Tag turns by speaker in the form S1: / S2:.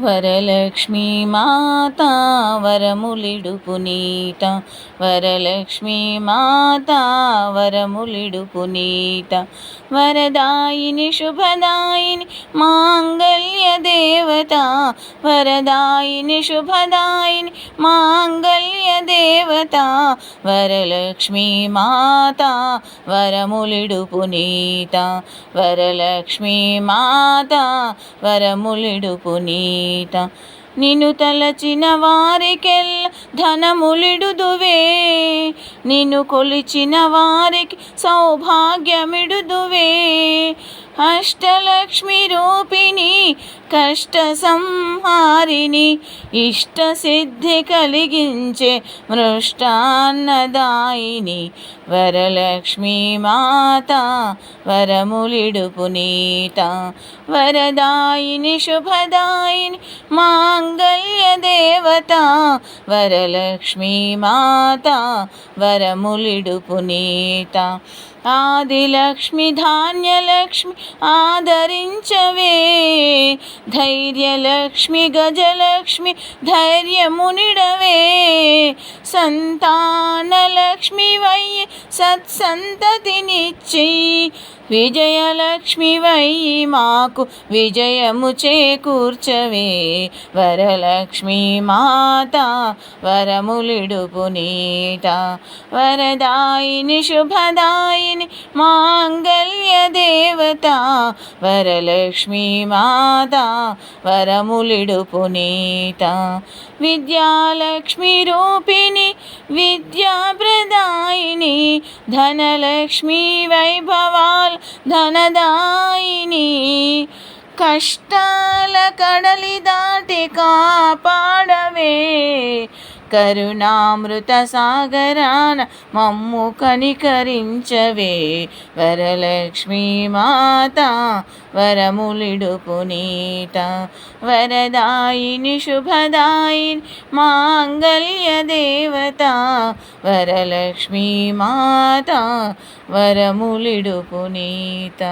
S1: వరలక్ష్మీ మాత వరములిడు పునీత వరలక్ష్మీ మాత వరములిడు పునీత వరదాయిని శుభదాయిని మాంగళ దేవత వరదాయిని శుభదాయిని మాంగళ్య దేవత వరలక్ష్మీ మాత వరములిడు పునీత వరలక్ష్మీ మాత వరములిడు పునీత. నిన్ను తలచిన వారికెల్ ధనములిడుదువే నిన్ను కొలిచిన వారికి సౌభాగ్యమిడుదువే. అష్టలక్ష్మి రూపిణి కష్ట సంహారిణి ఇష్ట సిద్ధి కలిగించే మృష్టాన్నదాయిని వరలక్ష్మి మాత వరములిడుపు నీత వరదాయిని శుభదాయిని మాంగళ్య దేవత వరలక్ష్మి మాత వరములిడుపు నీత. ఆదిలక్ష్మి ధాన్యలక్ష్మి ఆదరించవే ధైర్యలక్ష్మి గజలక్ష్మి ధైర్యమునిడవే సంతానలక్ష్మి వై సత్సంతతినిచ్చి విజయలక్ష్మి వై మాకు విజయము చేకూర్చవే. వరలక్ష్మీ మాత వరములిడుపు నీట. వరదాయిని శుభదాయిని మాంగళ్య దేవత. వరలక్ష్మీ మాత వరములిడుపు పునీత విద్యాలక్ష్మి రూపిణి విద్యాప్రదాయిని ధనలక్ష్మి వైభవా. ధనదాయిని కష్టాల కడలి దాటి కాపాడవే. కరుణామృత సాగరాన మమ్ము కనికరించవే. వరలక్ష్మీ మాత వరములిడు పునీత వరదాయిని శుభదాయిని మాంగళ్య దేవత. వరలక్ష్మీ మాత వరములిడు పునీత